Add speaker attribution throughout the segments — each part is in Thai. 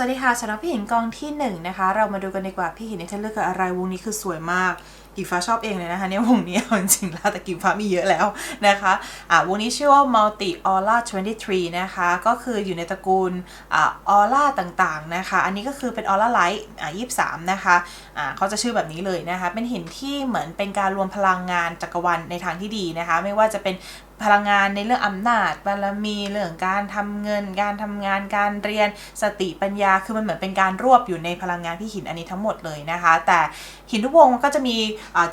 Speaker 1: สวัสดีค่ะสำหรับพี่หินกองที่หนึ่งนะคะ เรามาดูกันดีกว่าพี่หินเนี่ยเลือกกับอะไรวงนี้คือสวยมาก กีฟ้าชอบเองเลยนะคะเนี่ยวงนี้เอาจริงๆแล้วแต่กีฟ้ามีเยอะแล้วนะคะอ่าวงนี้ชื่อว่า Multi Aura 23 นะคะ ก็คืออยู่ในตระกูลอ่าออร่าต่างๆนะคะ อันนี้ก็คือเป็น Aura Light อ่า23นะคะอ่าเขาจะชื่อแบบนี้เลยนะคะ เป็นหินที่เหมือนเป็นการรวมพลังงานจักรวาลในทางที่ดีนะคะ ไม่ว่าจะเป็นพลังงานในเรื่องอำนาจบารมีเรื่องการทำเงิน การทำงานการเรียนสติปัญญา คือมันเหมือนเป็นการรวบอยู่ในพลังงานที่หินอันนี้ทั้งหมดเลยนะคะ แต่หินทุกวงก็จะมี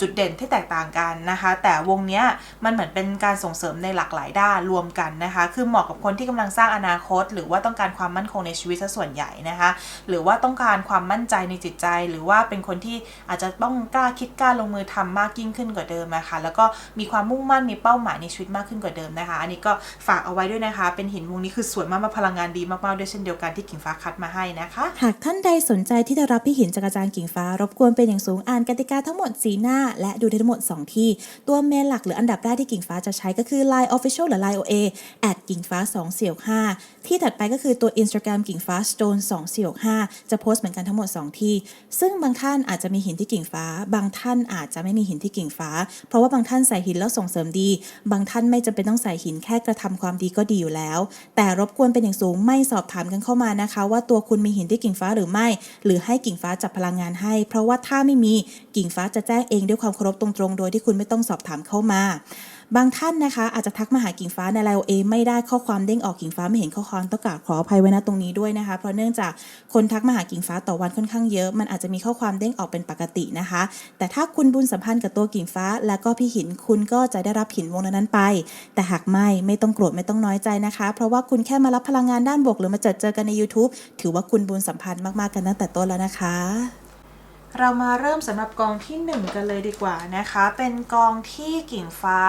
Speaker 1: จุดเด่นที่แตกต่างกันนะคะ แต่วงเนี้ยมันเหมือนเป็นการส่งเสริมในหลากหลายด้านรวมกันนะคะ คือเหมาะกับคนที่กำลังสร้างอนาคต หรือว่าต้องการความมั่นคงในชีวิตซะส่วนใหญ่นะคะ หรือว่าต้องการความมั่นใจในจิตใจ หรือว่าเป็นคนที่อาจจะต้องกล้าคิดกล้าลงมือทำมากยิ่งขึ้นกว่าเดิมนะคะแล้วก็มีความมุ่งมั่นมีเป้าหมายในชีวิตมากขึ้นกว่าเดิมนะคะ อันนี้ก็ฝากเอาไว้ด้วยนะคะ เป็นหินวงนี้คือสวยมากๆพลังงานดีมากๆด้วยเช่นเดียวกันที่กิ่งฟ้าคัดมาให้นะคะ
Speaker 2: หากท่านใดสนใจที่จะรับพี่หินจากอาจารย์กิ่งฟ้ารบกวนเป็นอย่างสูงอ่านกติกาทั้งหมดสีหน้า และดูได้ทั้งหมด 2 ที่ ตัวเมนหลักหรืออันดับแรกที่กิ่งฟ้าจะใช้ก็คือ Line Official หรือ Line OA แอดกิ่งฟ้า2 4 5ที่ถัดไปก็คือตัว Instagram กิ่งฟ้า Stone 2 4 5จะโพสต์เหมือนกันทั้งหมด 2 ที่ ซึ่งบางท่านอาจจะมีหินที่กิ่งฟ้า บางท่านอาจจะไม่มีหินที่กิ่งฟ้า เพราะว่าบางท่านใส่หินแล้วส่งเสริมดี บางท่านไม่จำเป็นต้องใส่หินแค่กระทำความดีก็ดีอยู่แล้ว แต่รบกวนเป็นอย่างสูงไม่สอบถามกันเข้ามานะคะ ว่าตัวคุณมีหินที่กิ่งฟ้าหรือไม่ หรือให้กิ่งฟ้าจับพลังงานให้ เพราะว่าถ้าไม่มีกิ่งฟ้าจะแจ้งเองด้วยความเคารพตรงๆ โดยที่คุณไม่ต้องสอบถามเข้ามาบางท่านนะคะอาจจะทักมาหากิ่งฟ้าในไลน์เอไม่ได้ข้อความเด้งออกกิ่งฟ้าไม่เห็นข้อความต้องกราบขออภัยไว้นะตรงนี้ด้วยนะคะ เพราะเนื่องจากคนทักมาหากิ่งฟ้าต่อวันค่อนข้างเยอะมันอาจจะมีข้อความเด้งออกเป็นปกตินะคะ แต่ถ้าคุณบุญสัมพันธ์กับตัวกิ่งฟ้า แล้วก็พี่หินคุณก็จะได้รับหินวงนั้นไป แต่หากไม่ไม่ต้องโกรธไม่ต้องน้อยใจนะคะ เพราะว่าคุณแค่มารับพลังงานด้านบวกหรือมาเจอเจอกันใน YouTube ถือว่าคุณบุญสัมพันธ์มากๆกันตั้งแต่ต้นแล้วนะคะ
Speaker 1: เรามาเริ่มสำหรับกองที่หนึ่งกันเลยดีกว่านะคะ เป็นกองที่กิ่งฟ้า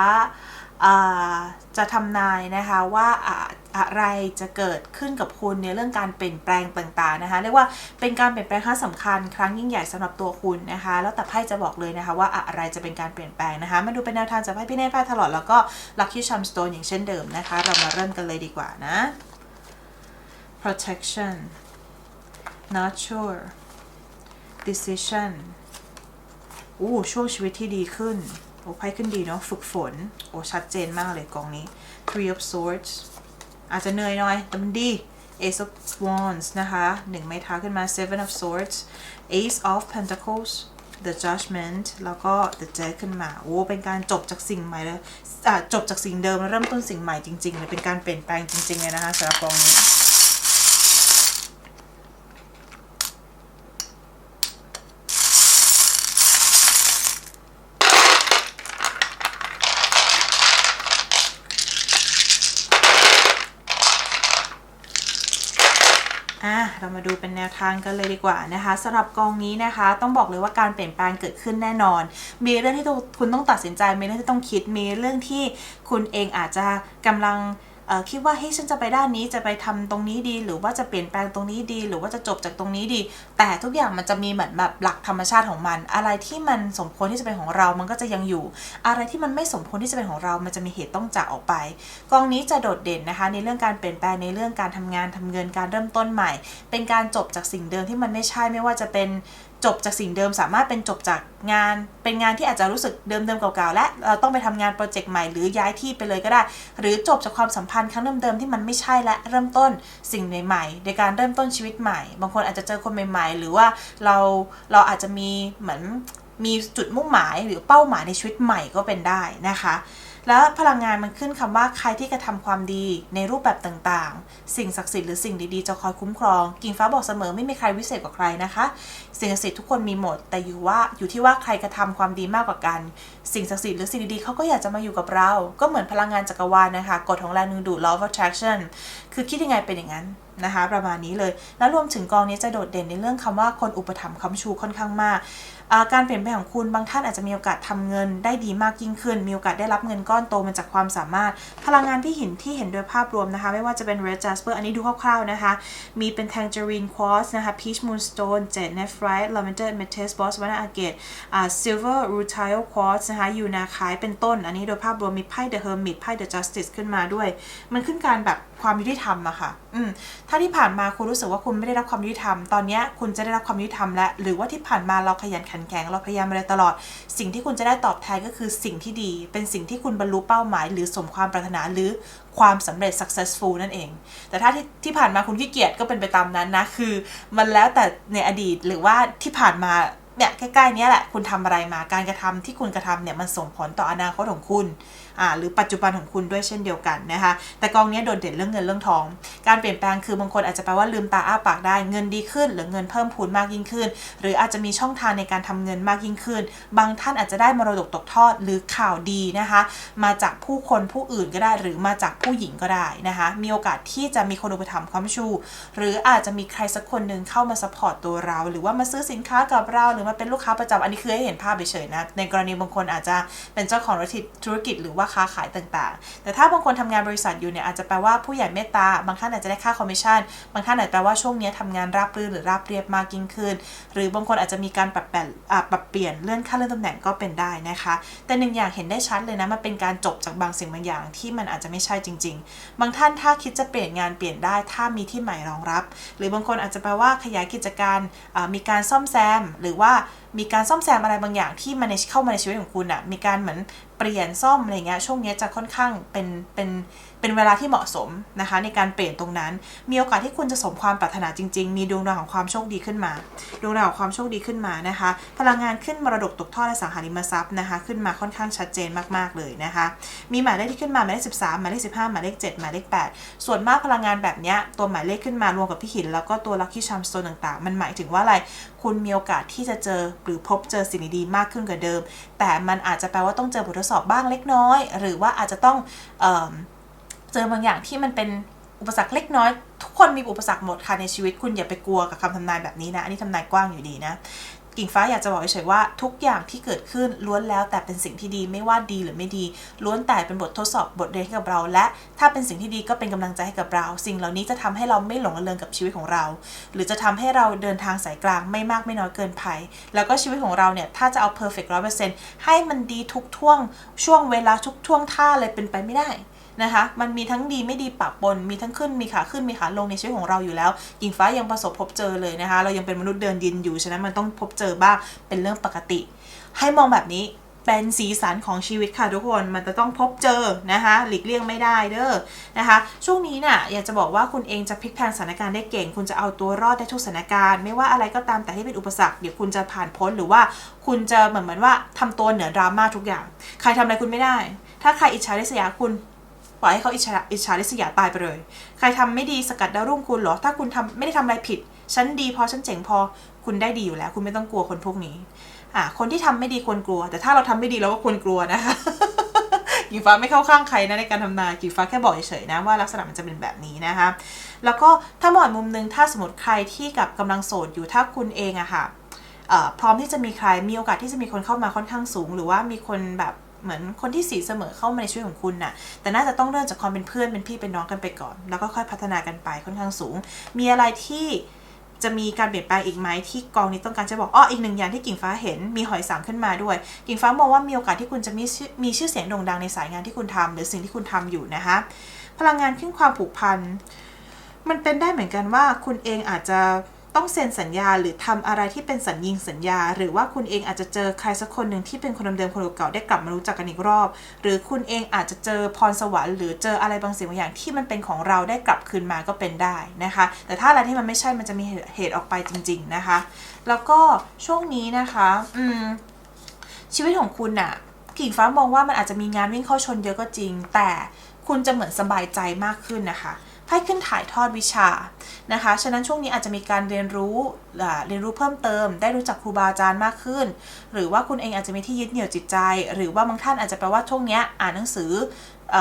Speaker 1: จะทำนายนะคะว่าอะอะไรจะเกิดขึ้นกับคุณในเรื่องการเปลี่ยนแปลงต่างๆนะคะเรียกว่าเป็นการเปลี่ยนแปลงครั้งสำคัญ ครั้งยิ่งใหญ่สำหรับตัวคุณนะคะ แล้วแต่ไพ่จะบอกเลยนะคะ ว่าอะไรจะเป็นการเปลี่ยนแปลงนะคะมาดูเป็นแนวทางจากไพ่พี่เนตไพ่ถลอดแล้วก็ Lucky Charm Stone อย่างเช่นเดิมนะคะ เรามาเริ่มกันเลยดีกว่านะ protection not sure decision อู้ช่วงชีวิตที่ดีขึ้น โอ้ไพ่ขึ้นดีเนาะ ฝึกฝน โอ้ชัดเจนมากเลยกองนี้ three of swords อาจจะเหนื่อยหน่อย แต่มันดี ace of wands นะคะหนึ่งไม้เท้าขึ้นมา seven of swords ace of pentacles the judgment แล้วก็ the dead ขึ้นมา โอ้ เป็นการจบจากสิ่งใหม่เลยอะจบจากสิ่งเดิมแล้วเริ่มต้นสิ่งใหม่จริงๆเลยเป็นการเปลี่ยนแปลงจริงๆเลยนะคะสำหรับกองนี้ อะ เรามาดูเป็นแนวทางกันเลยดีกว่านะคะสำหรับกองนี้นะคะ ต้องบอกเลยว่าการเปลี่ยนแปลงเกิดขึ้นแน่นอน มีเรื่องที่คุณต้องตัดสินใจมีเรื่องที่ต้องคิดมีเรื่องที่คุณเองอาจจะกำลัง คิดว่าเฮ้ยฉันจะไปด้านนี้จะไปทำตรงนี้ดี หรือว่าจะเปลี่ยนแปลงตรงนี้ดี หรือว่าจะจบจากตรงนี้ดี แต่ทุกอย่างมันจะมีเหมือนแบบหลักธรรมชาติของมัน อะไรที่มันสมควรที่จะเป็นของเรา มันก็จะยังอยู่ อะไรที่มันไม่สมควรที่จะเป็นของเรา มันจะมีเหตุต้องจากออกไป กองนี้จะโดดเด่นนะคะ ในเรื่องการเปลี่ยนแปลงในเรื่องการทำงานทำเงินการเริ่มต้นใหม่ เป็นการจบจากสิ่งเดิมที่มันไม่ใช่ไม่ว่าจะเป็น จบจากสิ่งเดิมสามารถเป็นจบจากงาน เป็นงานที่อาจจะรู้สึกเดิมๆเก่าๆและเราต้องไปทำงานโปรเจกต์ใหม่หรือย้ายที่ไปเลยก็ได้ หรือจบจากความสัมพันธ์ครั้งเดิมๆที่มันไม่ใช่และเริ่มต้นสิ่งใหม่ๆในการเริ่มต้นชีวิตใหม่ บางคนอาจจะเจอคนใหม่ ๆ หรือว่าเราเราอาจจะมีเหมือนมีจุดมุ่งหมายหรือเป้าหมายในชีวิตใหม่ก็เป็นได้นะคะ แล้วพลังงานมันขึ้นคำว่าใครที่กระทำความดีในรูปแบบต่างๆ สิ่งศักดิ์สิทธิ์หรือสิ่งดีๆจะคอยคุ้มครอง กิ่งฟ้าบอกเสมอไม่มีใครวิเศษกว่าใครนะคะ สิ่งศักดิ์สิทธิ์ทุกคนมีหมด แต่อยู่ว่าอยู่ที่ว่าใครกระทำความดีมากกว่ากัน สิ่งศักดิ์สิทธิ์หรือสิ่งดีๆเขาก็อยากจะมาอยู่กับเรา ก็เหมือนพลังงานจักรวาลนะคะ กฎของแรงดึงดูด law of attraction คือคิดยังไงเป็นอย่างนั้น นะคะประมาณนี้เลย แล้วรวมถึงกองนี้จะโดดเด่นในเรื่องคำว่าคนอุปถัมภ์คำชูค่อนข้างมากาการเปลี่ยนแปลงของคุณบางท่านอาจจะมีโอกาสทำเงินได้ดีมากยิ่งขึ้น มีโอกาสได้รับเงินก้อนโตมาจากความสามารถ พลังงานที่หินที่เห็นโดยภาพรวมนะคะ ไม่ว่าจะเป็น red jasper อันนี้ดูคร่าวๆนะคะ มีเป็น tangerine quartz นะคะ peach moonstone jet nephrite lavender amethyst botswana agate อ่า silver rutile quartz นะคะยูนาคายเป็นต้น อันนี้โดยภาพรวมมีไพ่ the hermit ไพ่ the justice ขึ้นมาด้วย มันขึ้นการแบบความยุติธรรมอะค่ะถ้าที่ผ่านมาคุณรู้สึกว่าคุณไม่ได้รับความยุติธรรม ตอนนี้คุณจะได้รับความยุติธรรมแล้วหรือว่าที่ผ่านมาเราขยันขันแข็งเราพยายามมาตลอด สิ่งที่คุณจะได้ตอบแทนก็คือสิ่งที่ดี เป็นสิ่งที่คุณบรรลุเป้าหมาย หรือสมความปรารถนาหรือความสำเร็จ successful นั่นเอง แต่ถ้าที่ที่ผ่านมาคุณขี้เกียจก็เป็นไปตามนั้นนะ คือ มันแล้วแต่ในอดีตหรือว่าที่ผ่านมาเนี่ยใกล้ๆนี้แหละคุณทำอะไรมาการกระทำที่คุณกระทำเนี่ยมันส่งผลต่ออนาคตของคุณ หรือปัจจุบันของคุณด้วยเช่นเดียวกันนะคะ แต่กองนี้โดดเด่นเรื่องเงินเรื่องทอง การเปลี่ยนแปลงคือบางคนอาจจะแปลว่าลืมตาอ้าปากได้เงินดีขึ้น หรือเงินเพิ่มพูนมากยิ่งขึ้น หรืออาจจะมีช่องทางในการทำเงินมากยิ่งขึ้น บางท่านอาจจะได้มรดกตกทอดหรือข่าวดีนะคะ มาจากผู้คนผู้อื่นก็ได้ หรือมาจากผู้หญิงก็ได้นะคะ มีโอกาสที่จะมีคนอุปถัมภ์ความชู หรืออาจจะมีใครสักคนหนึ่งเข้ามาสปอร์ตตัวเรา หรือว่ามาซื้อสินค้ากับเรา หรือมาเป็นลูกค้าประจำอันนี้คือให้เห็นภาพเฉยๆนะ ในกรณีบางคนอาจจะเป็นเจ้าของธุรกิจหรือว่าค้าขายต่างๆ แต่ถ้าบางคนทำงานบริษัทอยู่เนี่ยอาจจะแปลว่าผู้ใหญ่เมตตา บางท่านอาจจะได้ค่าคอมมิชชั่น บางท่านอาจจะแปลว่าช่วงนี้ทำงานราบรื่นหรือราบเรียบมากยิ่งขึ้น หรือบางคนอาจจะมีการปรับแปลปรับเปลี่ยนเลื่อนขั้นเลื่อนตำแหน่งก็เป็นได้นะคะ แต่หนึ่งอย่างเห็นได้ชัดเลยนะ มันเป็นการจบจากบางสิ่งบางอย่างที่มันอาจจะไม่ใช่จริง ๆ บางท่านถ้าคิดจะเปลี่ยนงานเปลี่ยนได้ ถ้ามีที่ใหม่รองรับ หรือบางคนอาจจะแปลว่าขยายกิจการมีการซ่อมแซม หรือว่ามีการซ่อมแซมอะไรบางอย่างที่มันในเข้ามาในชีวิตของคุณอะ่ะมีการเหมือน เปลี่ยนซ่อมอะไรเงี้ยช่วงนี้จะค่อนข้างเป็นเป็นเป็นเวลาที่เหมาะสมนะคะ ในการเปลี่ยนตรงนั้น มีโอกาสที่คุณจะสมความปรารถนาจริง ๆ มีดวงดาวของความโชคดีขึ้นมา ดวงดาวของความโชคดีขึ้นมานะคะ พลังงานขึ้นมรดกตกทอดและสังหาริมทรัพย์นะคะ ขึ้นมาค่อนข้างชัดเจนมากๆเลยนะคะ มีหมายเลขที่ขึ้นมาหมายเลข13หมายเลข15หมายเลข7หมายเลข8ส่วนมากพลังงานแบบเนี้ยตัวหมายเลขขึ้นมารวมกับพี่หิน แล้วก็ตัวลัคกี้ชัมโตนต่างๆ มันหมายถึงว่าอะไร คุณมีโอกาสที่จะเจอหรือพบเจอสิ่งดีๆมากขึ้นกว่าเดิม แต่มันอาจจะแปลว่าต้องเจอบททดสอบบ้างเล็กน้อย หรือว่าอาจจะต้องเออเจอบางอย่างที่มันเป็นอุปสรรคเล็กน้อย ทุกคนมีอุปสรรคหมดค่ะในชีวิตคุณอย่าไปกลัวกับคำทำนายแบบนี้นะ อันนี้ทำนายกว้างอยู่ดีนะ กิ่งฟ้าอยากจะบอกเฉยๆว่าทุกอย่างที่เกิดขึ้นล้วนแล้วแต่เป็นสิ่งที่ดีไม่ว่าดีหรือไม่ดี ล้วนแต่เป็นบททดสอบบทเรียนให้กับเรา และถ้าเป็นสิ่งที่ดีก็เป็นกำลังใจให้กับเรา สิ่งเหล่านี้จะทำให้เราไม่หลงระเริงกับชีวิตของเรา หรือจะทำให้เราเดินทางสายกลางไม่มากไม่น้อยเกินไปแล้วก็ชีวิตของเราเนี่ยถ้าจะเอา perfect ร้อยเปอร์เซ็นต์ให้มันดีทุกท่วงช่วงเวลาทุกท่วงท่าเลยเป็นไปไม่ได้ นะคะ มันมีทั้งดีไม่ดีปะปน มีทั้งขึ้นมีขาขึ้นมีขาลงในชีวิตของเราอยู่แล้วหญิงฟ้ายังประสบพบเจอเลยนะคะ เรายังเป็นมนุษย์เดินดินอยู่ ฉะนั้นมันต้องพบเจอบ้าง เป็นเรื่องปกติ ให้มองแบบนี้เป็นสีสันของชีวิตค่ะทุกคน มันจะต้องพบเจอนะคะ หลีกเลี่ยงไม่ได้เด้อนะคะ ช่วงนี้น่ะอยากจะบอกว่าคุณเองจะพลิกแพลงสถานการณ์ได้เก่ง คุณจะเอาตัวรอดได้ทุกสถานการณ์ ไม่ว่าอะไรก็ตามแต่ที่เป็นอุปสรรค เดี๋ยวคุณจะผ่านพ้นหรือว่าคุณจะเหมือนเหมือนว่าทำตัวเหนือดราม่าทุกอย่าง ใครทำอะไรคุณไม่ได้ ถ้าใครอิจฉาริษยาคุณ ปล่อยให้เขาอิจฉาอิจฉาริษยาตายไปเลย ใครทำไม่ดีสกัดดาวรุ่งคุณหรอ ถ้าคุณทำไม่ได้ทำอะไรผิด ฉันดีพอฉันเจ๋งพอ คุณได้ดีอยู่แล้ว คุณไม่ต้องกลัวคนพวกนี้อะคนที่ทำไม่ดีควรกลัว แต่ถ้าเราทำไม่ดีเราก็ควรกลัวนะคะกีฟ้าไม่เข้าข้างใครนะในการทำนายกีฟ้าแค่บอกเฉยๆนะว่าลักษณะมันจะเป็นแบบนี้นะคะ แล้วก็ถ้ามองมุมนึงถ้าสมมติใครที่กับกำลังโสดอยู่ถ้าคุณเองอะค่ะพร้อมที่จะมีใครมีโอกาสที่จะมีคนเข้ามาค่อนข้างสูง หรือว่ามีคนแบบ เหมือนคนที่สีเสมอเข้ามาในชีวิตของคุณน่ะ แต่น่าจะต้องเริ่มจากความเป็นเพื่อนเป็นพี่เป็นน้องกันไปก่อน แล้วก็ค่อยพัฒนากันไปค่อนข้างสูง มีอะไรที่จะมีการเปลี่ยนแปลงอีกไหมที่กองนี้ต้องการจะบอกอ้ออีกหนึ่งอย่างที่กิ่งฟ้าเห็นมีหอยสังขึ้นมาด้วย กิ่งฟ้ามองว่ามีโอกาสที่คุณจะมีมีชื่อเสียงโด่งดังในสายงานที่คุณทำหรือสิ่งที่คุณทำอยู่นะคะพลังงานขึ้นความผูกพันมันเป็นได้เหมือนกันว่าคุณเองอาจจะ ต้องเซ็นสัญญาหรือทำอะไรที่เป็นสัญญิงสัญญา หรือว่าคุณเองอาจจะเจอใครสักคนหนึ่งที่เป็นคนเดิมๆคนเก่าๆได้กลับมารู้จักกันอีกรอบ หรือคุณเองอาจจะเจอพรสวรรค์หรือเจออะไรบางสิ่งบางอย่างที่มันเป็นของเราได้กลับคืนมาก็เป็นได้นะคะ แต่ถ้าอะไรที่มันไม่ใช่มันจะมีเหตุออกไปจริง ๆนะคะ แล้วก็ช่วงนี้นะคะอืมชีวิตของคุณน่ะกิ่งฟ้ามองว่ามันอาจจะมีงานวิ่งเข้าชนเยอะก็จริง แต่คุณจะเหมือนสบายใจมากขึ้นนะคะ ไพ่ขึ้นถ่ายทอดวิชานะคะ ฉะนั้นช่วงนี้อาจจะมีการเรียนรู้เรียนรู้เพิ่มเติม ได้รู้จักครูบาอาจารย์มากขึ้น หรือว่าคุณเองอาจจะมีที่ยึดเหนี่ยวจิตใจ หรือว่าบางท่านอาจจะแปลว่าช่วงนี้อ่านหนังสืออ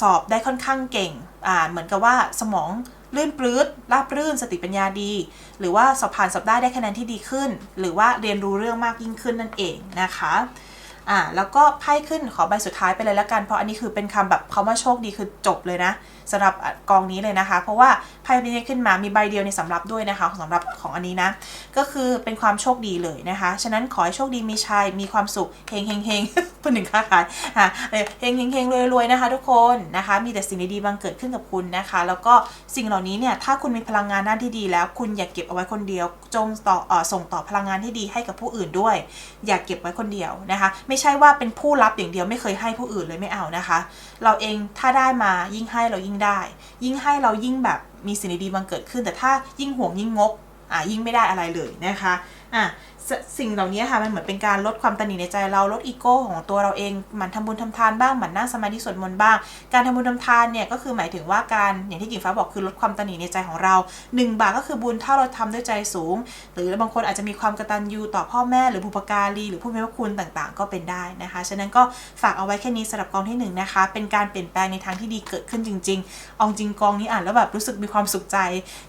Speaker 1: สอบได้ค่อนข้างเก่งอ่าเหมือนกับว่าสมองลื่นปลื้ดราบรื่นสติปัญญาดี หรือว่าสอบผ่านสอบได้ได้คะแนนที่ดีขึ้น หรือว่าเรียนรู้เรื่องมากยิ่งขึ้นนั่นเองนะคะอ่าแล้วก็ไพ่ขึ้นขอใบสุดท้ายไปเลยละกันเพราะอันนี้คือเป็นคำแบบคาว่าโชคดีคือจบเลยนะ สำหรับกองนี้เลยนะคะ เพราะว่าไพ่ใบนี้ขึ้นมามีใบเดียวในสำหรับด้วยนะคะสำหรับของอันนี้นะ ก็คือเป็นความโชคดีเลยนะคะ ฉะนั้นขอให้โชคดีมีชัยมีความสุขเฮงเฮงเฮงพูดถึงค้าขายอะเออเฮงเฮงเฮงรวยรวยนะคะ ทุกคนนะคะ มีแต่สิ่งดีๆบังเกิดขึ้นกับคุณนะคะ แล้วก็สิ่งเหล่านี้เนี่ยถ้าคุณมีพลังงานด้านที่ดี แล้วคุณอย่าเก็บเอาไว้คนเดียว จงต่ออส่งต่อพลังงานที่ดีให้กับผู้อื่นด้วย อย่าเก็บไว้คนเดียวนะคะ ไม่ใช่ว่าเป็นผู้รับอย่างเดียวไม่เคยให้ผู้อื่นเลยไม่เอานะคะ เราเองถ้าได้มายิ่งให้เรายิ่งได้ ยิ่งให้เรายิ่งแบบมีสิ่งดีๆบังเกิดขึ้น แต่ถ้ายิ่งห่วงยิ่งงกอะยิ่งไม่ได้อะไรเลยนะคะอะสสิ่งเหล่านี้ค่ะมันเหมือนเป็นการลดความตระหนีในใจเราลดอีโก้ของตัวเราเองหมั่นทำบุญทำทานบ้างหมั่นนั่งสมาธิสวดมนต์บ้าง การทำบุญทำทานเนี่ยก็คือหมายถึงว่าการอย่างที่กิ่งฟ้าบอกคือลดความตระหนีในใจของเราหนึ่งบาทก็คือบุญถ้าเราทำด้วยใจสูง หรือบางคนอาจจะมีความกตัญญูต่อพ่อแม่หรือบุพการีหรือผู้มีพระคุณต่างๆ ก็เป็นได้นะคะฉะนั้นก็ฝากเอาไว้แค่นี้สำหรับกองที่หนึ่งนะคะเป็นการเปลี่ยนแปลงในทางที่ดีเกิดขึ้นจริงๆเอาจริงกองนี้อ่านแล้วแบบรู้สึกมีความสุขใจ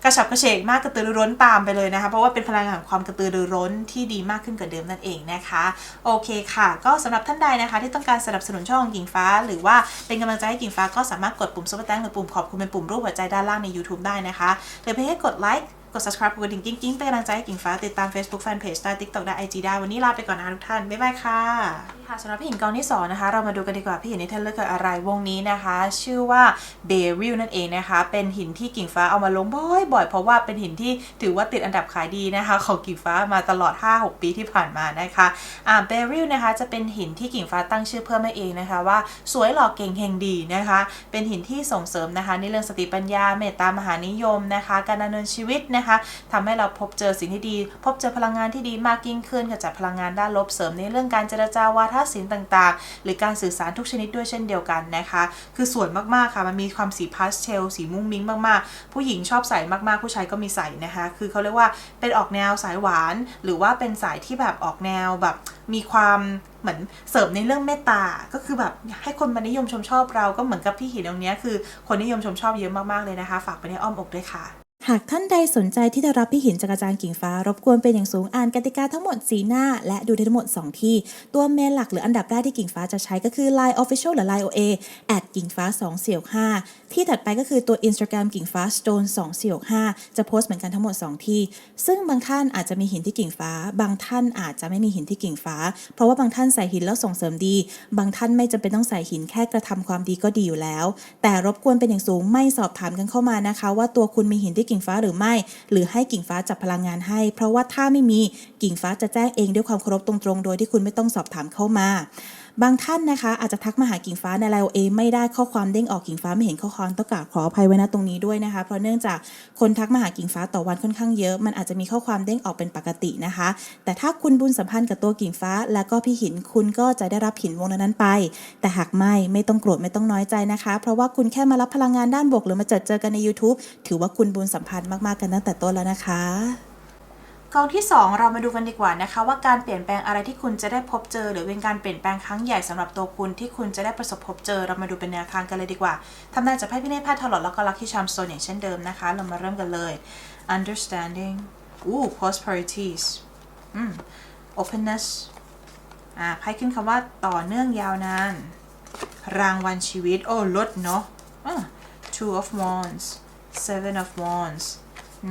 Speaker 1: กระฉับกระเฉงมากกระตือรือร้นตามไปเลยนะคะเพราะว่าเป็นพลังงานความกระตือรือร้นที่ดีมากขึ้นกว่าเดิมนั่นเองนะคะ โอเคค่ะ ก็สำหรับท่านใดนะคะ ที่ต้องการสนับสนุนช่องกิ่งฟ้า หรือว่าเป็นกำลังใจให้กิ่งฟ้าก็สามารถกดปุ่มซุปเปอร์แตงหรือปุ่มขอบคุณเป็นปุ่มรูปหัวใจด้านล่างใน YouTube ได้นะคะหรือเพียงแค่กดไลค์ กด subscribe กดกระดิ่งกิ๊งๆเป็นกำลังใจให้กิ่งฟ้า ติดตาม Facebook Fanpage ได้ TikTok ได้ IG ได้ วันนี้ลาไปก่อนนะคะทุกท่าน บ๊ายบายค่ะค่ะสำหรับพี่หญิงกองที่สองนะคะ เรามาดูกันดีกว่าพี่หญิงนี่ท่านเลือกกับอะไรวงนี้นะคะ ชื่อว่าเบริลนั่นเองนะคะ เป็นหินที่กิ่งฟ้าเอามาลงบ่อยๆ เพราะว่าเป็นหินที่ถือว่าติดอันดับขายดีนะคะ ของกิ่งฟ้ามาตลอด 5-6 ปีที่ผ่านมานะคะอ่าเบริลนะคะจะเป็นหินที่กิ่งฟ้าตั้งชื่อเพิ่มมาเองนะคะ ว่าสวยหล่อเก่งเฮงดีนะคะ เป็นหินที่ส่งเสริมนะคะในเรื่องสติปัญญาเมตตามหานิยมนะคะ การดำเนินชีวิตนะคะทำให้เราพบเจอสิ่งที่ดี พบเจอพลังงานที่ดีมากยิ่งขึ้นขจัดพลังงานด้านลบเสริมในเรื่องการเจรจาวาทศิลป์ต่างๆ หรือการสื่อสารทุกชนิดด้วยเช่นเดียวกันนะคะ คือสวยมากๆค่ะมันมีความสีพาสเทลสีมุ้งมิ้งมากๆ ผู้หญิงชอบใส่มากๆ ผู้ชายก็มีใส่นะคะ คือเขาเรียกว่าเป็นออกแนวสายหวาน หรือว่าเป็นสายที่แบบออกแนวแบบมีความเหมือนเสริมในเรื่องเมตตา ก็คือแบบให้คนมานิยมชมชอบเราก็เหมือนกับพี่หินตรงนี้คือคนนิยมชมชอบเยอะมากๆเลยนะคะ ฝากไปในอ้อมอกด้วยค่ะ
Speaker 2: หากท่านใดสนใจที่จะรับพี่หินจากอาจารย์กิ่งฟ้า รบกวนเป็นอย่างสูงอ่านกติกาทั้งหมดสีหน้า และดูได้ทั้งหมด 2 ที่ ตัวเมนหลักหรืออันดับแรกที่กิ่งฟ้าจะใช้ก็คือ Line Official หรือ Line OA แอดกิ่งฟ้า2 4 5ที่ถัดไปก็คือตัว Instagram กิ่งฟ้า Stone 2 4 5จะโพสต์เหมือนกันทั้งหมด 2 ที่ ซึ่งบางท่านอาจจะมีหินที่กิ่งฟ้า บางท่านอาจจะไม่มีหินที่กิ่งฟ้า เพราะว่าบางท่านใส่หินแล้วส่งเสริมดี บางท่านไม่จำเป็นต้องใส่หินแค่กระทำความดีก็ดีอยู่แล้ว แต่รบกวนเป็นอย่างสูงไม่สอบถามกันเข้ามานะคะ ว่าตัวคุณมีหินที่กิ่งฟ้าหรือไม่ หรือให้กิ่งฟ้าจับพลังงานให้ เพราะว่าถ้าไม่มีกิ่งฟ้าจะแจ้งเองด้วยความเคารพตรงๆ โดยที่คุณไม่ต้องสอบถามเข้ามา บางท่านนะคะอาจจะทักมาหากิ่งฟ้าในไลน์เอไม่ได้ข้อความเด้งออกกิ่งฟ้าไม่เห็นข้อความต้องกราบขออภัยไว้นะตรงนี้ด้วยนะคะ เพราะเนื่องจากคนทักมาหากิ่งฟ้าต่อวันค่อนข้างเยอะ มันอาจจะมีข้อความเด้งออกเป็นปกตินะคะ แต่ถ้าคุณบุญสัมพันธ์กับตัวกิ่งฟ้า แล้วก็พี่หินคุณก็จะได้รับหินวงนั้นไป แต่หากไม่ไม่ต้องโกรธไม่ต้องน้อยใจนะคะ เพราะว่าคุณแค่มารับพลังงานด้านบวกหรือมาเจอเจอกันใน YouTube ถือว่าคุณบุญสัมพันธ์มากๆกันตั้งแต่ต้นแล้วนะคะ
Speaker 1: กองที่ 2 เรามาดูกันดีกว่านะคะว่าการเปลี่ยนแปลงอะไรที่คุณจะได้พบเจอ หรือเป็นการเปลี่ยนแปลงครั้งใหญ่สำหรับตัวคุณที่คุณจะได้ประสบพบเจอเรามาดูเป็นแนวทางกันเลยดีกว่าทำนายจากไพ่พิเนศไพ่ทอรอตแล้วก็ลัคกี้ชามโซนอย่างเช่นเดิมนะคะ เรามาเริ่มกันเลย understanding อู้ prosperities อืม openness อ่าไพ่ขึ้นคำว่าต่อเนื่องยาวนาน รางวัลชีวิต โอ้ลดเนาะ two of wands seven of wands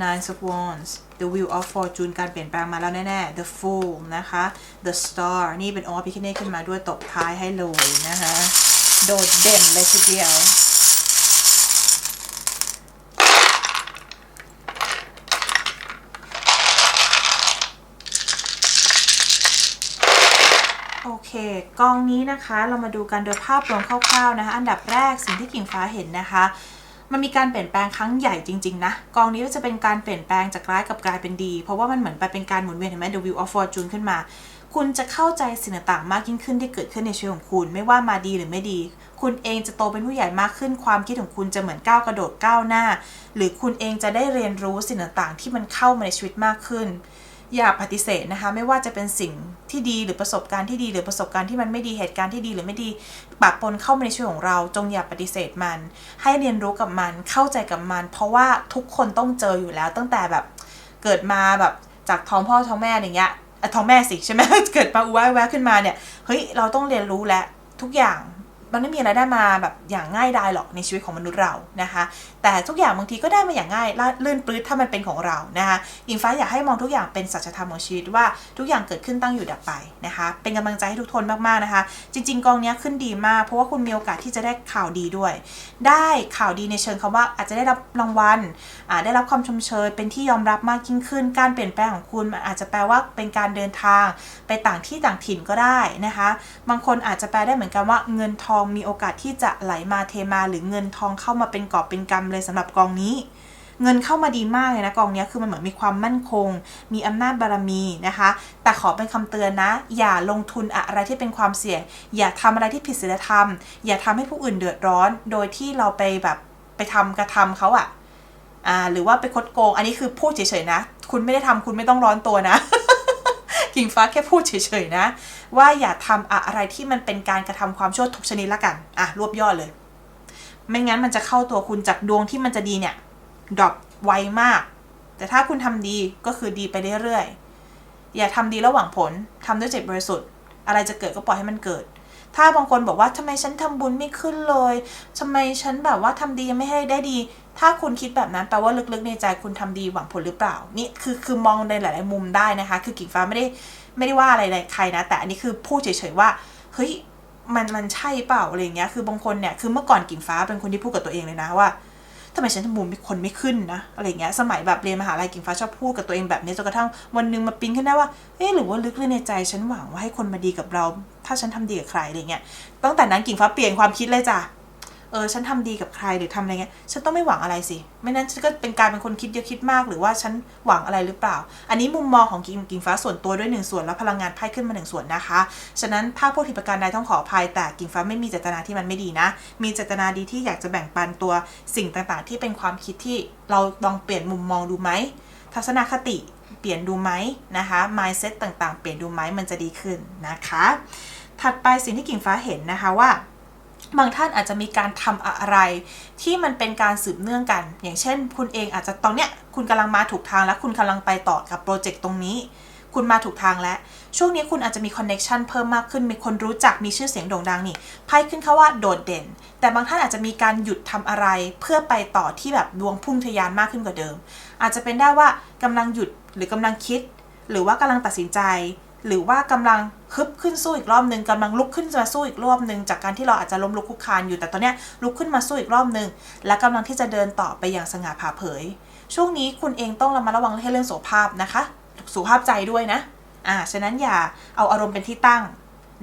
Speaker 1: nine of wands the wheel of fortune การเปลี่ยนแปลงมาแล้วแน่ๆ the fool นะคะ the star นี่เป็นออพิคเนตขึ้นมาด้วยตบท้ายให้เลยนะคะ โดดเด่นเลยทีเดียวโอเค กองนี้นะคะเรามาดูกันโดยภาพรวมคร่าวๆนะคะ อันดับแรกสิ่งที่กิ่งฟ้าเห็นนะคะ มันมีการเปลี่ยนแปลงครั้งใหญ่จริง ๆ นะ กองนี้ก็จะเป็นการเปลี่ยนแปลงจากร้ายกับกลายเป็นดี เพราะว่ามันเหมือนไปเป็นการหมุนเวียนเห็นไหม The Wheel of Fortune ขึ้นมา คุณจะเข้าใจสิ่งต่างๆมากยิ่งขึ้นที่เกิดขึ้นในชีวิตของคุณ ไม่ว่ามาดีหรือไม่ดี คุณเองจะโตเป็นผู้ใหญ่มากขึ้น ความคิดของคุณจะเหมือนก้าวกระโดดก้าวหน้า หรือคุณเองจะได้เรียนรู้สิ่งต่างๆที่มันเข้ามาในชีวิตมากขึ้น อย่าปฏิเสธนะคะ ไม่ว่าจะเป็นสิ่งที่ดีหรือประสบการณ์ที่ดีหรือประสบการณ์ที่มันไม่ดีเหตุการณ์ที่ดีหรือไม่ดีปะปนเข้ามาในชีวิตของเรา จงอย่าปฏิเสธมัน ให้เรียนรู้กับมันเข้าใจกับมัน เพราะว่าทุกคนต้องเจออยู่แล้ว ตั้งแต่แบบเกิดมาแบบจากท้องพ่อท้องแม่อย่างเงี้ยอะท้องแม่สิใช่ไหมเกิดมาอุวาแวะขึ้นมาเนี่ยเฮ้ยเราต้องเรียนรู้แล้วทุกอย่าง มันไม่มีอะไรได้มาแบบอย่างง่ายดายหรอกในชีวิตของมนุษย์เรานะคะ แต่ทุกอย่างบางทีก็ได้มาอย่างง่ายลื่นปลื้ดถ้ามันเป็นของเรานะคะอิงฟ้าอยากให้มองทุกอย่างเป็นสัจธรรมของชีวิตว่าทุกอย่างเกิดขึ้นตั้งอยู่ดับไปนะคะ เป็นกำลังใจให้ทุกคนมากๆนะคะ จริง ๆ กองเนี้ยขึ้นดีมากเพราะว่าคุณมีโอกาสที่จะได้ข่าวดีด้วย ได้ข่าวดีในเชิงคำว่าอาจจะได้รับรางวัลได้รับความชมเชย เป็นที่ยอมรับมากยิ่งขึ้น การเปลี่ยนแปลงของคุณอาจจะแปลว่าเป็นการเดินทาง ไปต่างที่ต่างถิ่นก็ได้นะคะ บางคนอาจจะแปลได้เหมือนกันว่าเงินทองมีโอกาสที่จะไหลมาเทมาหรือเงินทองเข้ามาเป็นกอบเป็นกำเลยสำหรับกองนี้ เงินเข้ามาดีมากเลยนะกองนี้คือมันเหมือนมีความมั่นคง มีอำนาจบารมีนะคะ แต่ขอเป็นคำเตือนนะ อย่าลงทุนอะไรที่เป็นความเสี่ยง อย่าทำอะไรที่ผิดศีลธรรม อย่าทำให้ผู้อื่นเดือดร้อน โดยที่เราไปแบบไปทำกระทำเขาอะอ่าหรือว่าไปคดโกง อันนี้คือพูดเฉยๆนะ คุณไม่ได้ทำคุณไม่ต้องร้อนตัวนะ กิ่งฟ้าแค่พูดเฉยๆนะ ว่าอย่าทำอะไรที่มันเป็นการกระทำความชั่วทุกชนิดละกัน อะ รวบยอดเลย ไม่งั้นมันจะเข้าตัวคุณจากดวงที่มันจะดีเนี่ยดรอปไวมาก แต่ถ้าคุณทำดีก็คือดีไปเรื่อยๆอย่าทำดีแล้วหวังผลทำด้วยใจบริสุทธิ์ อะไรจะเกิดก็ปล่อยให้มันเกิด ถ้าบางคนบอกว่าทำไมฉันทำบุญไม่ขึ้นเลยทำไมฉันแบบว่าทำดียังไม่ให้ได้ดี ถ้าคุณคิดแบบนั้นแปลว่าลึกๆในใจคุณทำดีหวังผลหรือเปล่า นี่คือคือมองในหลาย ๆ มุมได้นะคะ คือกิ่งฟ้าไม่ได้ไม่ได้ว่าอะไรใครนะ แต่อันนี้คือพูดเฉยๆว่าเฮ้ยมันมันใช่เปล่าอะไรเงี้ย คือบางคนเนี่ยคือเมื่อก่อนกิ่งฟ้าเป็นคนที่พูดกับตัวเองเลยนะว่าทำไมฉันทำบุญไม่คนไม่ขึ้นนะอะไรเงี้ย สมัยแบบเรียนมหาลัยกิ่งฟ้าชอบพูดกับตัวเองแบบนี้จนกระทั่งวันนึงมาปิ๊งขึ้นได้ว่า เอ๊หรือว่าลึกๆในใจฉันหวังว่าให้คนมาดีกับเรา ถ้าฉันทำดีกับใครอะไรเงี้ย ตั้งแต่นั้นกิ่งฟ้าเปลี่ยนความคิดเลยจ้ะ เออฉันทำดีกับใครหรือทำอะไรเงี้ยฉันต้องไม่หวังอะไรสิ ไม่นั้นฉันก็เป็นการเป็นคนคิดเยอะคิดมากหรือว่าฉันหวังอะไรหรือเปล่า อันนี้มุมมองของกิ่งกิ่งฟ้าส่วนตัวด้วยหนึ่งส่วนแล้วพลังงานไพ่ขึ้นมาหนึ่งส่วนนะคะ ฉะนั้นถ้าพูดผิประการใดต้องขออภัยแต่กิ่งฟ้าไม่มีเจตนาที่มันไม่ดีนะ มีเจตนาดีที่อยากจะแบ่งปันตัวสิ่งต่างๆ ที่เป็นความคิดที่เราลองเปลี่ยนมุมมองดูไหมทัศนคติเปลี่ยนดูไหมนะคะ mindset ต่างๆ เปลี่ยนดูไหมมันจะดีขึ้นนะคะ ถัดไปสิ่งที่กิ่งฟ้าเห็นนะคะว่า บางท่านอาจจะมีการทำอะไร ที่มันเป็นการสืบเนื่องกัน อย่างเช่น คุณเองอาจจะตอนเนี้ยคุณกำลังมาถูกทางแล้วคุณกำลังไปต่อกับโปรเจกต์ตรงนี้ คุณมาถูกทางแล้ว ช่วงนี้คุณอาจจะมีคอนเน็ชันเพิ่มมากขึ้น มีคนรู้จักมีชื่อเสียงโด่งดังนี่ไพ่ขึ้นเขาว่าโดดเด่น แต่บางท่านอาจจะมีการหยุดทำอะไร เพื่อไปต่อที่แบบดวงพุ่งทะยานมากขึ้นกว่าเดิม อาจจะเป็นได้ว่ากำลังหยุดหรือกำลังคิด หรือว่ากำลังตัดสินใจ หรือว่ากำลังฮึบขึ้นสู้อีกรอบหนึ่งกำลังลุกขึ้นมาสู้อีกรอบหนึ่งจากการที่เราอาจจะล้มลุกคลุกคานอยู่แต่ตอนนี้ลุกขึ้นมาสู้อีกรอบหนึ่งและกำลังที่จะเดินต่อไปอย่างสง่าผ่าเผย ช่วงนี้คุณเองต้องระมัดระวังให้เรื่องสุขภาพนะคะสุขภาพใจด้วยนะอ่าฉะนั้นอย่าเอาอารมณ์เป็นที่ตั้ง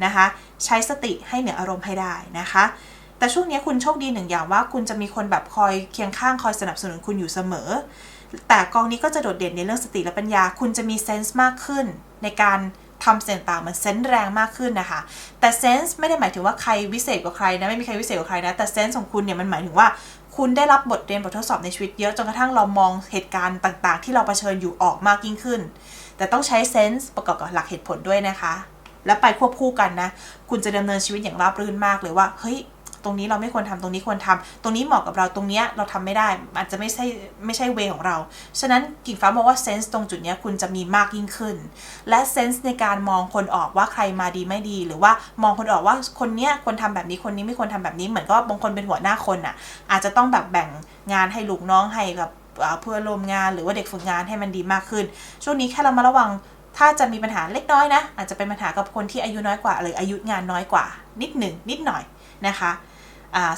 Speaker 1: นะคะ ใช้สติให้เหนืออารมณ์ให้ได้นะคะ แต่ช่วงนี้คุณโชคดีหนึ่งอย่างว่า คุณจะมีคนแบบคอยเคียงข้างคอยสนับสนุนคุณอยู่เสมอ แต่กองนี้ก็จะโดดเด่นในเรื่องสติและปัญญา คุณจะมีเซนส์มากขึ้นในการ ทำเสียงต่างมันเซนส์แรงมากขึ้นนะคะ แต่เซนส์ไม่ได้หมายถึงว่าใครวิเศษกว่าใครนะไม่มีใครวิเศษกว่าใครนะแต่เซนส์ของคุณเนี่ยมันหมายถึงว่าคุณได้รับบทเรียนบททดสอบในชีวิตเยอะจนกระทั่งเรามองเหตุการณ์ต่างๆ ที่เราเผชิญอยู่ออกมากยิ่งขึ้น แต่ต้องใช้เซนส์ประกอบกับหลักเหตุผลด้วยนะคะ และไปควบคู่กันนะ คุณจะดำเนินชีวิตอย่างราบรื่นมากเลยว่าเฮ้ย ตรงนี้เราไม่ควรทำตรงนี้ควรทำตรงนี้เหมาะกับเราตรงเนี้ยเราทำไม่ได้อาจจะไม่ใช่ไม่ใช่เวของเรา ฉะนั้นกิ่งฟ้ามองว่าเซนส์ตรงจุดเนี้ยคุณจะมีมากยิ่งขึ้น และเซนส์ในการมองคนออกว่าใครมาดีไม่ดี หรือว่ามองคนออกว่าคนเนี้ยควรทำแบบนี้คนนี้ไม่ควรทำแบบนี้เหมือนก็บางคนเป็นหัวหน้าคนอะ อาจจะต้องแบบแบ่งงานให้ลูกน้องให้กับเพื่อร่วมงานหรือว่าเด็กฝึกงานให้มันดีมากขึ้น ช่วงนี้แค่เรามาระวังถ้าจะมีปัญหาเล็กน้อยนะ อาจจะเป็นปัญหากับคนที่อายุน้อยกว่า หรืออายุงานน้อยกว่า นิดหนึ่งนิดหน่อยนะคะ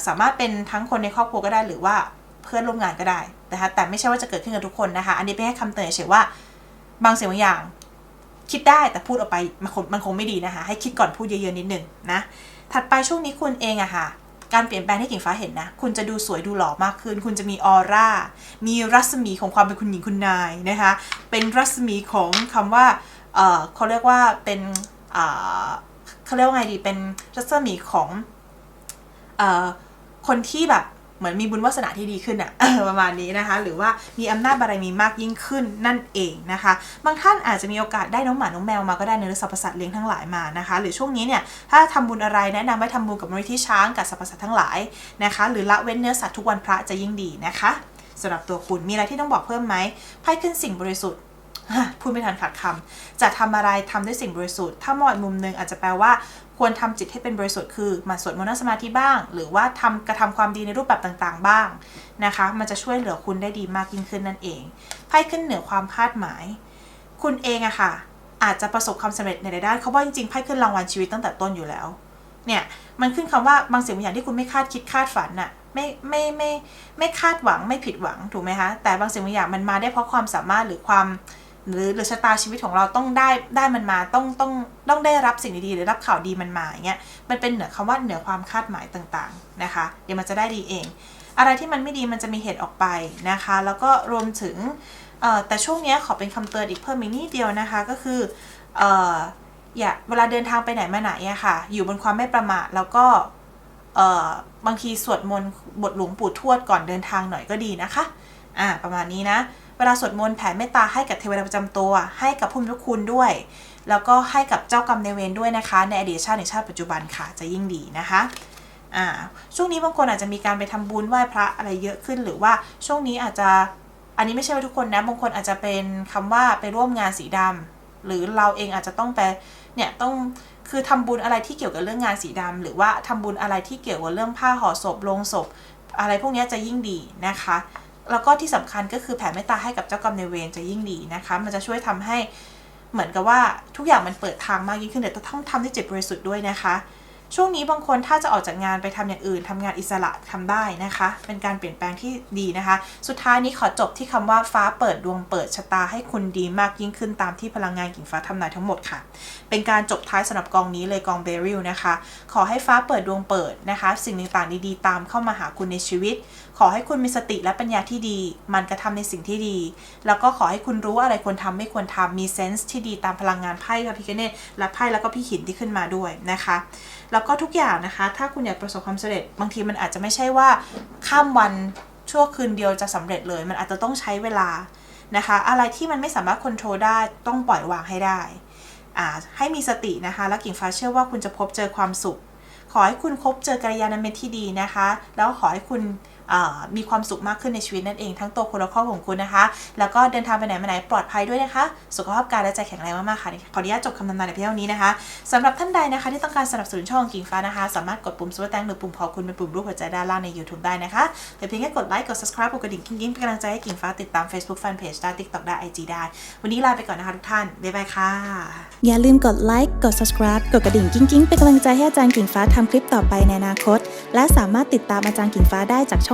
Speaker 1: สามารถเป็นทั้งคนในครอบครัวก็ได้หรือว่าเพื่อนร่วมงานก็ได้นะคะแต่ไม่ใช่ว่าจะเกิดขึ้นกับทุกคนนะคะ อันนี้เป็นแค่คำเตือนเฉยว่า บางสิ่งบางอย่าง คิดได้แต่พูดออกไปมันคงมันคงไม่ดีนะคะ ให้คิดก่อนพูดเยอะๆนิดนึงนะถัดไปช่วงนี้คุณเองอะค่ะการเปลี่ยนแปลงที่กิ่งฟ้าเห็นนะ คุณจะดูสวยดูหล่อมากขึ้น คุณจะมีออร่า มีรัศมีของความเป็นคุณหญิงคุณนายนะคะ เป็นรัศมีของคำว่า เออเขาเรียกว่าเป็นเออเขาเรียกว่าไงดี เป็นรัศมีของ คนที่แบบเหมือนมีบุญวาสนาที่ดีขึ้นอะประมาณนี้นะคะ หรือว่ามีอำนาจบารมีมากยิ่งขึ้นนั่นเองนะคะ บางท่านอาจจะมีโอกาสได้น้องหมาน้องแมวมาก็ได้ในหรือสรรพสัตว์เลี้ยงทั้งหลายมานะคะ หรือช่วงนี้เนี่ยถ้าทำบุญอะไรแนะนำให้ทำบุญกับมูลนิธิช้างกับสรรพสัตว์ทั้งหลายนะคะ หรือละเว้นเนื้อสัตว์ทุกวันพระจะยิ่งดีนะคะสำหรับตัวคุณมีอะไรที่ต้องบอกเพิ่มไหมไพ่ขึ้นสิ่งบริสุทธิ์พูดไม่ทันขาดคำจะทำอะไรทำด้วยสิ่งบริสุทธิ์ ถ้ามองมุมหนึ่งอาจจะแปลว่า ควรทำจิตให้เป็นบริสุทธิ์คือมาสวดมนต์สมาธิบ้าง หรือว่าทำกระทำความดีในรูปแบบต่างๆ บ้างนะคะ มันจะช่วยเหลือคุณได้ดีมากยิ่งขึ้นนั่นเองไพ่ขึ้นเหนือความคาดหมาย คุณเองอะค่ะ อาจจะประสบความสำเร็จในหลายด้านเขาว่าจริงๆไพ่ขึ้นรางวัลชีวิตตั้งแต่ต้นอยู่แล้ว เนี่ยมันขึ้นคำว่าบางสิ่งบางอย่างที่คุณไม่คาดคิดคาดฝันน่ะไม่ไม่ไม่ไม่คาดหวังไม่ผิดหวังถูกไหมคะแต่บางสิ่งบางอย่างมันมาได้เพราะความสามารถหรือความ หรือหรือชะตาชีวิตของเราต้องได้ได้มันมาต้องต้องต้องได้รับสิ่งดีๆหรือรับข่าวดีมันมาอย่างเงี้ยมันเป็นเหนือคำว่าเหนือความคาดหมายต่างๆนะคะ เดี๋ยวมันจะได้ดีเอง อะไรที่มันไม่ดีมันจะมีเหตุออกไปนะคะ แล้วก็รวมถึงแต่ช่วงนี้ขอเป็นคำเตือนอีกเพิ่มอีกนิดเดียวนะคะก็คือออย่าเวลาเดินทางไปไหนมาไหนอะค่ะ อยู่บนความไม่ประมาทแล้วก็บางทีสวดมนต์บทหลวงปู่ทวดก่อนเดินทางหน่อยก็ดีนะคะ อ่า ประมาณนี้นะ เวลาสวดมนต์แผ่เมตตาให้กับเทวดาประจำตัว ให้กับผู้มีพระคุณด้วย แล้วก็ให้กับเจ้ากรรมในเวรด้วยนะคะ ในอดีตชาติในชาติปัจจุบันค่ะจะยิ่งดีนะคะอ่าช่วงนี้บางคนอาจจะมีการไปทำบุญไหว้พระอะไรเยอะขึ้น หรือว่าช่วงนี้อาจจะอันนี้ไม่ใช่ว่าทุกคนนะบางคนอาจจะเป็นคำว่าไปร่วมงานสีดำหรือเราเองอาจจะต้องไปเนี่ยต้องคือทำบุญอะไรที่เกี่ยวกับเรื่องงานสีดำหรือว่าทำบุญอะไรที่เกี่ยวกับเรื่องผ้าห่อศพลงศพ อะไรพวกนี้จะยิ่งดีนะคะ แล้วก็ที่สำคัญก็คือแผ่เมตตาให้กับเจ้ากรรมนายเวรจะยิ่งดีนะคะ มันจะช่วยทำให้เหมือนกับว่าทุกอย่างมันเปิดทางมากยิ่งขึ้นแต่ต้องทำด้วยจิตบริสุทธิ์ด้วยนะคะ ช่วงนี้บางคนถ้าจะออกจากงานไปทำอย่างอื่นทำงานอิสระทำได้นะคะ เป็นการเปลี่ยนแปลงที่ดีนะคะ สุดท้ายนี้ขอจบที่คำว่าฟ้าเปิดดวงเปิดชะตาให้คุณดีมากยิ่งขึ้นตามที่พลังงานกิ่งฟ้าทำนายทั้งหมดค่ะ เป็นการจบท้ายสำหรับกองนี้เลยกองเบริลนะคะ ขอให้ฟ้าเปิดดวงเปิดนะคะ สิ่งต่างๆดีๆ ตามเข้ามาหาคุณในชีวิต ขอให้คุณมีสติและปัญญาที่ดี มันกระทำในสิ่งที่ดี แล้วก็ขอให้คุณรู้ว่าอะไรควรทำไม่ควรทำมีเซนส์ที่ดีตามพลังงานไพ่พระพิคเนตและไพ่แล้วก็พี่หินที่ขึ้นมาด้วยนะคะ แล้วก็ทุกอย่างนะคะ ถ้าคุณอยากประสบความสำเร็จ บางทีมันอาจจะไม่ใช่ว่าข้ามวันชั่วคืนเดียวจะสำเร็จเลย มันอาจจะต้องใช้เวลานะคะ อะไรที่มันไม่สามารถควบคุมได้ต้องปล่อยวางให้ได้ให้มีสตินะคะ และกิ่งฟ้าเชื่อว่าคุณจะพบเจอความสุข ขอให้คุณพบเจอกัลยาณมิตรที่ดีนะคะ แล้วขอให้คุณ มีความสุขมากขึ้นในชีวิตนั่นเองทั้งตัวคุณและครอบของคุณนะคะ แล้วก็เดินทางไปไหนมาไหนปลอดภัยด้วยนะคะ สุขภาพกายและใจแข็งแรงมากๆค่ะขออนุญาตจบคำทำนายในเพียงเท่านี้นะคะสำหรับท่านใดนะคะ ที่ต้องการสนับสนุนช่องกิ่งฟ้านะคะ สามารถกดปุ่มซุปเปอร์แตงหรือปุ่มขอบคุณเป็นปุ่มรูปหัวใจด้านล่างใน YouTube ได้นะคะแต่เพียงแค่กดไลค์กด subscribe กดกระดิ่งกิ้งๆเป็นกำลังใจให้กิ่งฟ้าติดตาม Facebook Fanpage ได้ TikTok ได้ IG ได้ วันนี้ลาไปก่อนนะคะทุกท่านบ๊ายบายค่ะ
Speaker 2: อย่าลืมกดไลค์กด subscribe กดกระดิ่งกิ้งๆเป็นกำลังใจให้อาจารย์กิ่งฟ้าทำคลิปต่อไปในอนาคต และสามารถติดตามอาจารย์กิ่งฟ้าได้จากช่